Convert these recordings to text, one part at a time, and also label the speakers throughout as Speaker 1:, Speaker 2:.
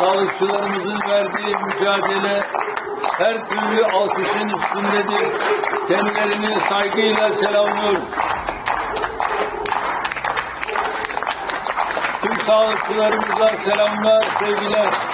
Speaker 1: Sağlıkçılarımızın verdiği mücadele her türlü alkışın üstündedir. Kendilerini saygıyla selamlıyoruz. Tüm sağlıkçılarımıza selamlar, sevgiler.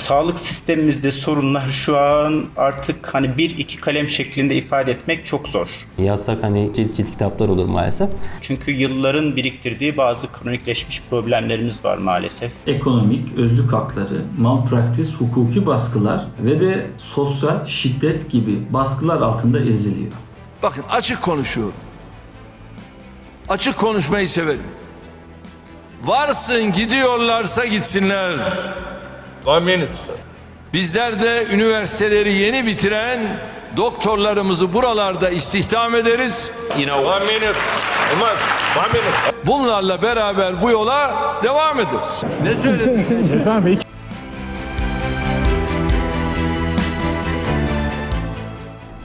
Speaker 2: Sağlık sistemimizde sorunlar şu an artık hani bir iki kalem şeklinde ifade etmek çok zor.
Speaker 3: Yazsak hani cilt cilt kitaplar olur maalesef.
Speaker 2: Çünkü yılların biriktirdiği bazı kronikleşmiş problemlerimiz var maalesef.
Speaker 4: ekonomik, özlük hakları, malpraktis, hukuki baskılar ve de sosyal şiddet gibi baskılar altında eziliyor.
Speaker 1: Bakın açık konuşuyorum. Açık konuşmayı severim. Varsın gidiyorlarsa gitsinler. One minute. Bizler de üniversiteleri yeni bitiren doktorlarımızı buralarda istihdam ederiz. One minute. Olmaz. One minute. Bunlarla beraber bu yola devam ederiz. Ne söyledin?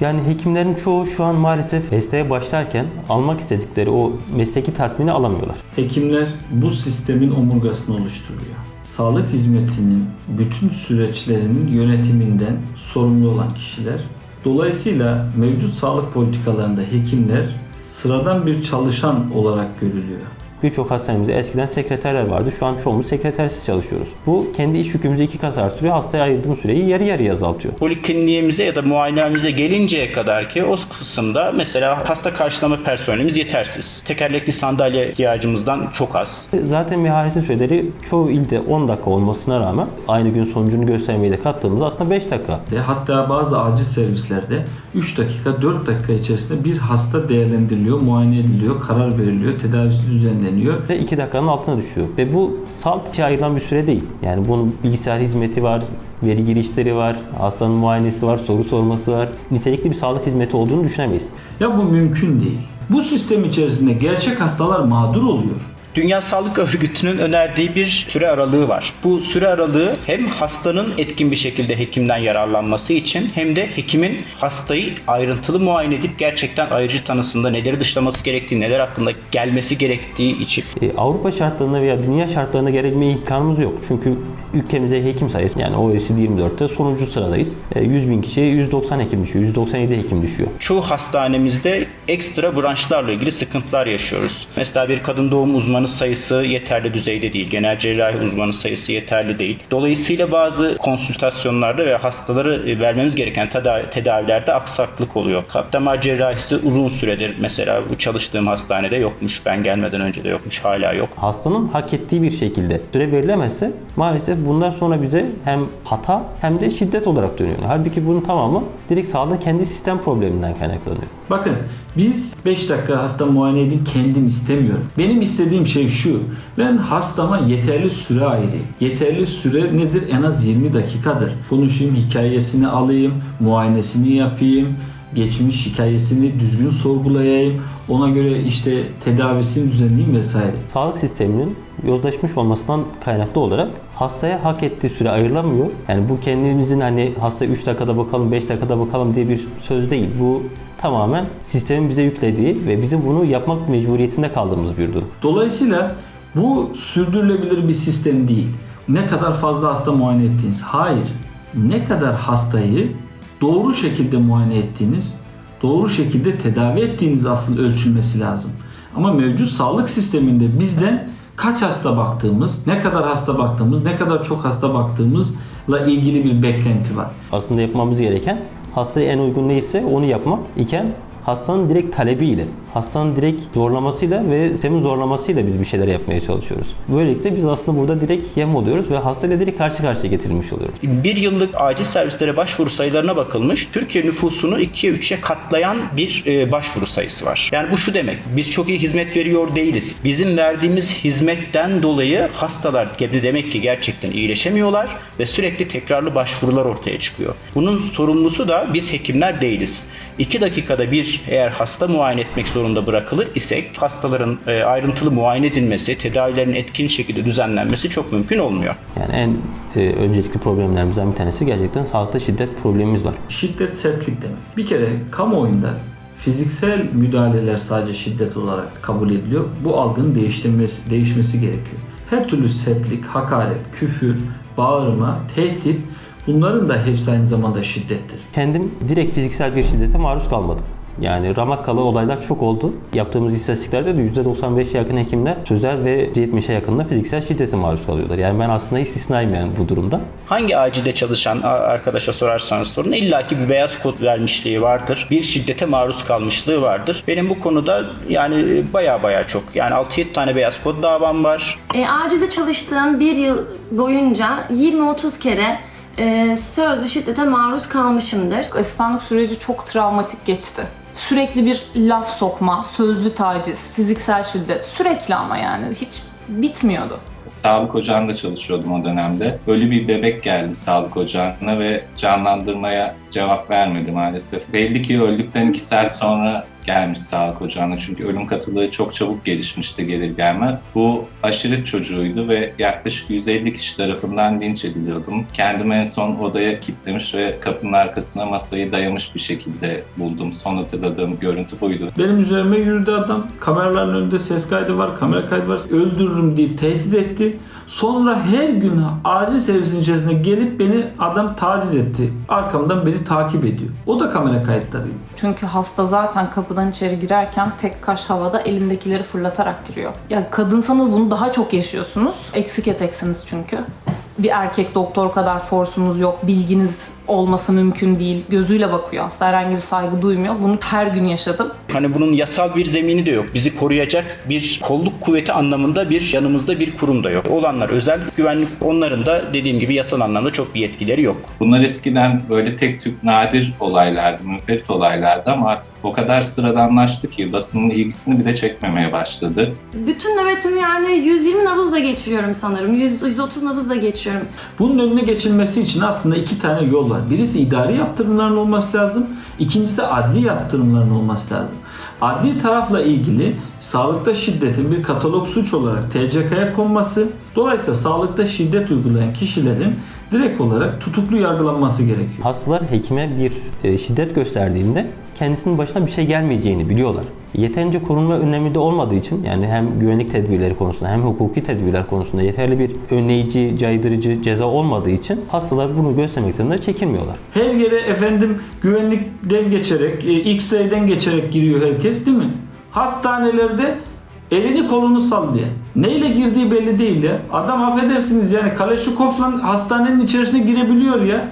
Speaker 3: Yani hekimlerin çoğu şu an maalesef mesleğe başlarken almak istedikleri o mesleki tatmini alamıyorlar.
Speaker 4: Hekimler bu sistemin omurgasını oluşturuyor. Sağlık hizmetinin bütün süreçlerinin yönetiminden sorumlu olan kişiler. Dolayısıyla mevcut sağlık politikalarında hekimler sıradan bir çalışan olarak görülüyor.
Speaker 3: Birçok hastanemizde eskiden sekreterler vardı. Şu an çoğumuz sekretersiz çalışıyoruz. Bu kendi iş yükümüzü iki kat artırıyor. Hastaya ayırdığım süreyi yarı yarıya azaltıyor.
Speaker 2: Polikliniğimize ya da muayenehanemize gelinceye kadar ki o kısımda mesela hasta karşılama personelimiz yetersiz. Tekerlekli sandalye ihtiyacımızdan çok az.
Speaker 3: Zaten mehalesi süreleri çoğu ilde 10 dakika olmasına rağmen aynı gün sonucunu göstermeyi de kattığımızda aslında 5 dakika.
Speaker 4: Hatta bazı acil servislerde 3 dakika 4 dakika içerisinde bir hasta değerlendiriliyor, muayene ediliyor, karar veriliyor, tedavisi düzenleniyor.
Speaker 3: Ve 2 dakikanın altına düşüyor. Ve bu salt içi ayrılan bir süre değil. Yani bunun bilgisayar hizmeti var, veri girişleri var, hastanın muayenesi var, soru sorması var. Nitelikli bir sağlık hizmeti olduğunu düşünemeyiz.
Speaker 4: Ya bu mümkün değil. Bu sistem içerisinde gerçek hastalar mağdur oluyor.
Speaker 2: Dünya Sağlık Örgütü'nün önerdiği bir süre aralığı var. Bu süre aralığı hem hastanın etkin bir şekilde hekimden yararlanması için hem de hekimin hastayı ayrıntılı muayene edip gerçekten ayrıcı tanısında neleri dışlaması gerektiği, neler hakkında gelmesi gerektiği için
Speaker 3: E, Avrupa şartlarına veya dünya şartlarına gelebilme imkanımız yok. Çünkü ülkemizde hekim sayısı yani OECD 24'te sonuncu sıradayız. E, 100 bin kişiye 190 hekim düşüyor, 197 hekim düşüyor.
Speaker 2: çoğu hastanemizde ekstra branşlarla ilgili sıkıntılar yaşıyoruz. Mesela bir kadın doğum uzmanı sayısı yeterli düzeyde değil. Genel cerrahi uzmanı sayısı yeterli değil. Dolayısıyla bazı konsültasyonlarda ve hastaları e, vermemiz gereken tedavi, tedavilerde aksaklık oluyor. Kalp damar cerrahisi uzun süredir mesela bu çalıştığım hastanede yokmuş. Ben gelmeden önce de yokmuş. Hala yok.
Speaker 3: Hastanın hak ettiği bir şekilde süre verilemezse maalesef bundan sonra bize hem hata hem de şiddet olarak dönüyor. Halbuki bunun tamamı direkt sağlığın kendi sistem probleminden kaynaklanıyor.
Speaker 4: Bakın biz 5 dakika hasta muayene edeyim kendim istemiyorum. Benim istediğim şey şu. Ben hastama yeterli süre ayırayım. Yeterli süre nedir? En az 20 dakikadır. Konuşayım, hikayesini alayım, muayenesini yapayım, geçmiş hikayesini düzgün sorgulayayım. Ona göre işte tedavisini düzenleyeyim vesaire.
Speaker 3: Sağlık sisteminin yozlaşmış olmasından kaynaklı olarak hastaya hak ettiği süre ayrılamıyor. Yani bu kendimizin hani hasta 3 dakikada bakalım, 5 dakikada bakalım diye bir söz değil. Bu tamamen sistemin bize yüklediği ve bizim bunu yapmak mecburiyetinde kaldığımız bir durum.
Speaker 4: Dolayısıyla bu sürdürülebilir bir sistem değil. Ne kadar fazla hasta muayene ettiğiniz. Hayır. Ne kadar hastayı doğru şekilde muayene ettiğiniz, doğru şekilde tedavi ettiğiniz asıl ölçülmesi lazım. Ama mevcut sağlık sisteminde bizden kaç hasta baktığımız, ne kadar hasta baktığımız, ne kadar çok hasta baktığımızla ilgili bir beklenti var.
Speaker 3: Aslında yapmamız gereken hastaya en uygun neyse onu yapmak iken hastanın direkt talebiyle, hastanın direkt zorlamasıyla ve sistemin zorlamasıyla biz bir şeyler yapmaya çalışıyoruz. Böylelikle biz aslında burada direkt yem oluyoruz ve hastayla direkt karşı karşıya getirilmiş oluyoruz.
Speaker 2: Bir yıllık acil servislere başvuru sayılarına bakılmış. Türkiye nüfusunu 2'ye 3'e katlayan bir e, başvuru sayısı var. Yani bu şu demek. Biz çok iyi hizmet veriyor değiliz. Bizim verdiğimiz hizmetten dolayı hastalar demek ki gerçekten iyileşemiyorlar ve sürekli tekrarlı başvurular ortaya çıkıyor. Bunun sorumlusu da biz hekimler değiliz. 2 dakikada bir eğer hasta muayene etmek zorunda bırakılır isek hastaların e, ayrıntılı muayene edilmesi, tedavilerin etkin şekilde düzenlenmesi çok mümkün olmuyor.
Speaker 3: Yani en e, öncelikli problemlerimizden bir tanesi gerçekten sağlıkta şiddet problemimiz var.
Speaker 4: Şiddet sertlik demek. Bir kere kamuoyunda fiziksel müdahaleler sadece şiddet olarak kabul ediliyor. Bu algının değiştirmesi, değişmesi gerekiyor. her türlü sertlik, hakaret, küfür, bağırma, tehdit bunların da hepsi aynı zamanda şiddettir.
Speaker 3: Kendim direkt fiziksel bir şiddete maruz kalmadım. Yani ramakkalı olaylar çok oldu. Yaptığımız istatistiklerde de %95'e yakın hekimler sözel ve %70'e yakın da fiziksel şiddete maruz kalıyorlar. Yani ben aslında istisnayım yani bu durumda.
Speaker 2: Hangi acilde çalışan arkadaşa sorarsanız sorun illaki bir beyaz kod vermişliği vardır. Bir şiddete maruz kalmışlığı vardır. Benim bu konuda yani baya baya çok. Yani 6-7 tane beyaz kod davam var.
Speaker 5: E, acilde çalıştığım bir yıl boyunca 20-30 kere e, sözlü şiddete maruz kalmışımdır.
Speaker 6: Asistanlık süreci çok travmatik geçti. Sürekli bir laf sokma, sözlü taciz, fiziksel şiddet sürekli ama yani hiç bitmiyordu.
Speaker 7: Sağlık ocağında çalışıyordum o dönemde. Ölü bir bebek geldi sağlık ocağına ve canlandırmaya cevap vermedi maalesef. Belli ki öldükten iki saat sonra gelmiş sağlık ocağına çünkü ölüm katılığı çok çabuk gelişmişti gelir gelmez. Bu aşiret çocuğuydu ve yaklaşık 150 kişi tarafından linç ediliyordum. Kendimi en son odaya kilitlemiş ve kapının arkasına masayı dayamış bir şekilde buldum. Son hatırladığım görüntü buydu.
Speaker 4: Benim üzerime yürüdü adam. Kameraların önünde ses kaydı var, kamera kaydı var. Öldürürüm deyip tehdit etti. Sonra her gün acil servisin içerisine gelip beni adam taciz etti. Arkamdan beni takip ediyor. O da kamera kayıtlarıydı.
Speaker 6: Çünkü hasta zaten kapıdan içeri girerken tek kaş havada elindekileri fırlatarak giriyor. Ya kadınsanız bunu daha çok yaşıyorsunuz. Eksik eteksiniz çünkü. Bir erkek doktor kadar forsunuz yok, bilginiz olması mümkün değil. Gözüyle bakıyor. Hasta herhangi bir saygı duymuyor. Bunu her gün yaşadım.
Speaker 2: Hani bunun yasal bir zemini de yok. Bizi koruyacak bir kolluk kuvveti anlamında bir yanımızda bir kurum da yok. Olanlar özel güvenlik onların da dediğim gibi yasal anlamda çok bir yetkileri yok.
Speaker 7: Bunlar eskiden böyle tek tük nadir olaylardı, münferit olaylardı ama artık o kadar sıradanlaştı ki basının ilgisini bile çekmemeye başladı.
Speaker 5: Bütün nöbetimi yani 120 nabızla geçiriyorum sanırım. 100, 130 nabızla geçiyorum.
Speaker 4: Bunun önüne geçilmesi için aslında iki tane yol var. Birisi idari yaptırımların olması lazım. İkincisi adli yaptırımların olması lazım. Adli tarafla ilgili sağlıkta şiddetin bir katalog suç olarak TCK'ya konması, dolayısıyla sağlıkta şiddet uygulayan kişilerin direkt olarak tutuklu yargılanması gerekiyor.
Speaker 3: Hastalar hekime bir e, şiddet gösterdiğinde kendisinin başına bir şey gelmeyeceğini biliyorlar. Yeterince korunma önlemi de olmadığı için yani hem güvenlik tedbirleri konusunda hem hukuki tedbirler konusunda yeterli bir önleyici, caydırıcı ceza olmadığı için hastalar bunu göstermekten de çekinmiyorlar.
Speaker 4: Her yere efendim güvenlikten geçerek, e, X-ray'den geçerek giriyor herkes değil mi? Hastanelerde elini kolunu sallıyor. Neyle girdiği belli değil ya. Adam affedersiniz yani Kaleşikov'la hastanenin içerisine girebiliyor ya.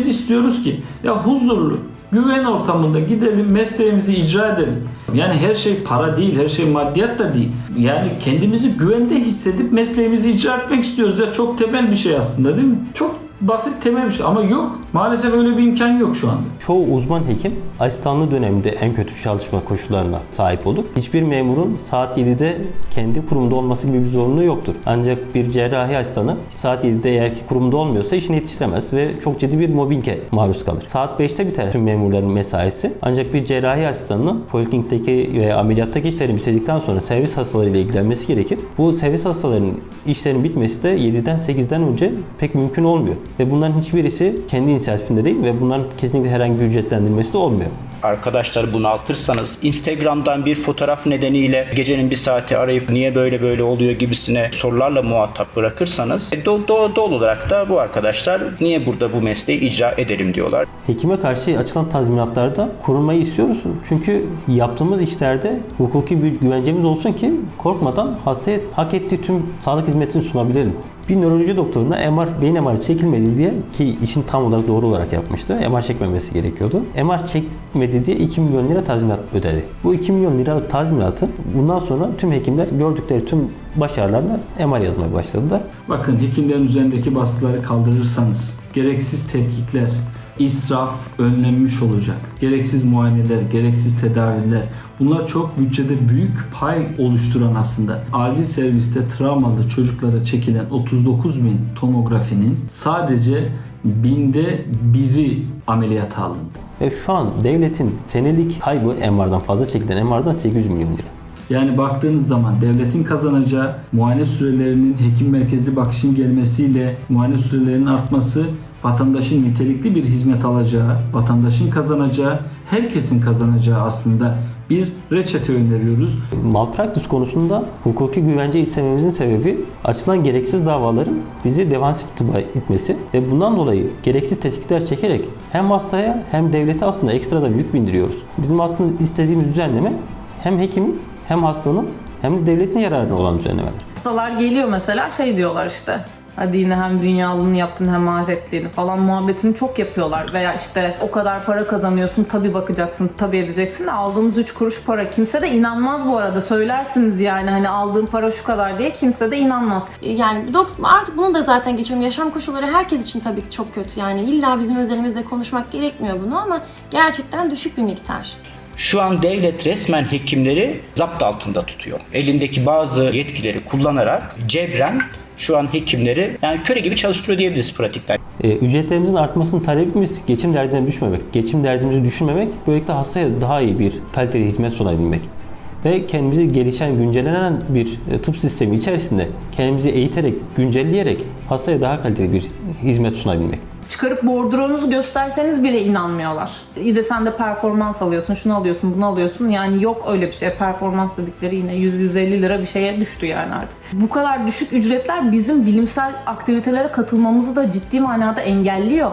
Speaker 4: Biz istiyoruz ki ya huzurlu, güven ortamında gidelim mesleğimizi icra edelim. Yani her şey para değil, her şey maddiyat da değil. Yani kendimizi güvende hissedip mesleğimizi icra etmek istiyoruz. Ya çok temel bir şey aslında değil mi? Çok basit temel bir şey ama yok. Maalesef öyle bir imkan yok şu anda.
Speaker 3: Çoğu uzman hekim asistanlığı döneminde en kötü çalışma koşullarına sahip olur. Hiçbir memurun saat 7'de kendi kurumda olması gibi bir zorunluluğu yoktur. Ancak bir cerrahi asistanı saat 7'de eğer ki kurumda olmuyorsa işini yetiştiremez ve çok ciddi bir mobbinge maruz kalır. Saat 5'te biter tüm memurların mesaisi. Ancak bir cerrahi asistanının poliklinikteki ve ameliyattaki işlerini bitirdikten sonra servis hastalarıyla ilgilenmesi gerekir. Bu servis hastalarının işlerinin bitmesi de 7'den 8'den önce pek mümkün olmuyor. Ve bunların hiçbirisi kendi inisiyatifinde değil ve bunların kesinlikle herhangi bir ücretlendirmesi de olmuyor.
Speaker 2: Arkadaşları bunaltırsanız Instagram'dan bir fotoğraf nedeniyle gecenin bir saati arayıp niye böyle böyle oluyor gibisine sorularla muhatap bırakırsanız e, do- do- doğal olarak da bu arkadaşlar niye burada bu mesleği icra edelim diyorlar.
Speaker 3: Hekime karşı açılan tazminatlarda korunmayı istiyoruz. Çünkü yaptığımız işlerde hukuki bir güvencemiz olsun ki korkmadan hastaya hak ettiği tüm sağlık hizmetini sunabilelim. Bir nöroloji doktoruna MR, beyin MR çekilmedi diye ki işin tam olarak doğru olarak yapmıştı. MR çekmemesi gerekiyordu. MR çekmedi diye 2 milyon lira tazminat ödedi. Bu 2 milyon liralık tazminatı bundan sonra tüm hekimler gördükleri tüm başarılarla MR yazmaya başladılar.
Speaker 4: Bakın hekimlerin üzerindeki baskıları kaldırırsanız gereksiz tetkikler, israf önlenmiş olacak. Gereksiz muayeneler, gereksiz tedaviler bunlar çok bütçede büyük pay oluşturan aslında. Acil serviste travmalı çocuklara çekilen 39 bin tomografinin sadece binde biri ameliyata alındı.
Speaker 3: Ve şu an devletin senelik kaybı MR'dan fazla çekilen MR'dan 800 milyon lira.
Speaker 4: Yani baktığınız zaman devletin kazanacağı muayene sürelerinin hekim merkezli bakışın gelmesiyle muayene sürelerinin artması vatandaşın nitelikli bir hizmet alacağı, vatandaşın kazanacağı, herkesin kazanacağı aslında bir reçete öneriyoruz.
Speaker 3: Malpraktis konusunda hukuki güvence istememizin sebebi açılan gereksiz davaların bizi devansif tıba itmesi ve bundan dolayı gereksiz tetkikler çekerek hem hastaya hem devlete aslında ekstradan yük bindiriyoruz. Bizim aslında istediğimiz düzenleme hem hekimin hem hastanın hem de devletin yararına olan düzenlemeler.
Speaker 6: Hastalar geliyor mesela şey diyorlar işte. Hadi yine hem dünyalığını yaptın hem ahiretliğini falan muhabbetini çok yapıyorlar. Veya işte o kadar para kazanıyorsun tabi bakacaksın tabi edeceksin de aldığımız 3 kuruş para. Kimse de inanmaz bu arada söylersiniz yani hani aldığın para şu kadar diye kimse de inanmaz.
Speaker 5: Yani dok- artık bunu da zaten geçiyorum. Yaşam koşulları herkes için tabii ki çok kötü. Yani illa bizim özelimizde konuşmak gerekmiyor bunu ama gerçekten düşük bir miktar.
Speaker 2: Şu an devlet resmen hekimleri zapt altında tutuyor. Elindeki bazı yetkileri kullanarak cebren şu an hekimleri yani köle gibi çalıştırıyor diyebiliriz pratikte.
Speaker 3: E, ücretlerimizin artmasının talebimiz geçim derdine düşmemek, geçim derdimizi düşünmemek, böylelikle hastaya daha iyi bir kaliteli hizmet sunabilmek. Ve kendimizi gelişen, güncellenen bir e, tıp sistemi içerisinde kendimizi eğiterek, güncelleyerek hastaya daha kaliteli bir hizmet sunabilmek.
Speaker 6: Çıkarıp bordronuzu gösterseniz bile inanmıyorlar. İyi de sen de performans alıyorsun, şunu alıyorsun, bunu alıyorsun. Yani yok öyle bir şey. Performans dedikleri yine 100-150 lira bir şeye düştü yani artık. Bu kadar düşük ücretler bizim bilimsel aktivitelere katılmamızı da ciddi manada engelliyor.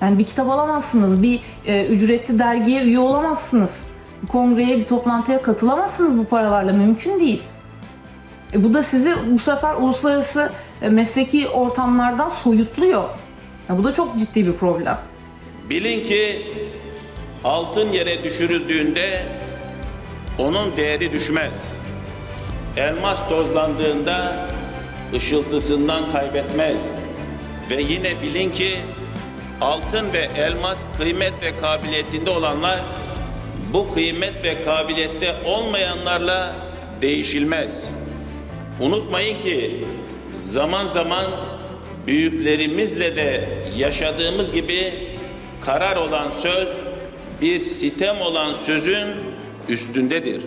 Speaker 6: Yani bir kitap alamazsınız, bir e, ücretli dergiye üye olamazsınız. Bir kongreye, bir toplantıya katılamazsınız bu paralarla. Mümkün değil. E, bu da sizi bu sefer uluslararası e, mesleki ortamlardan soyutluyor. Ya bu da çok ciddi bir problem.
Speaker 8: Bilin ki altın yere düşürüldüğünde onun değeri düşmez. Elmas tozlandığında ışıltısından kaybetmez. Ve yine bilin ki altın ve elmas kıymet ve kabiliyetinde olanlar bu kıymet ve kabiliyette olmayanlarla değişilmez. Unutmayın ki zaman zaman büyüklerimizle de yaşadığımız gibi karar olan söz bir sitem olan sözün üstündedir.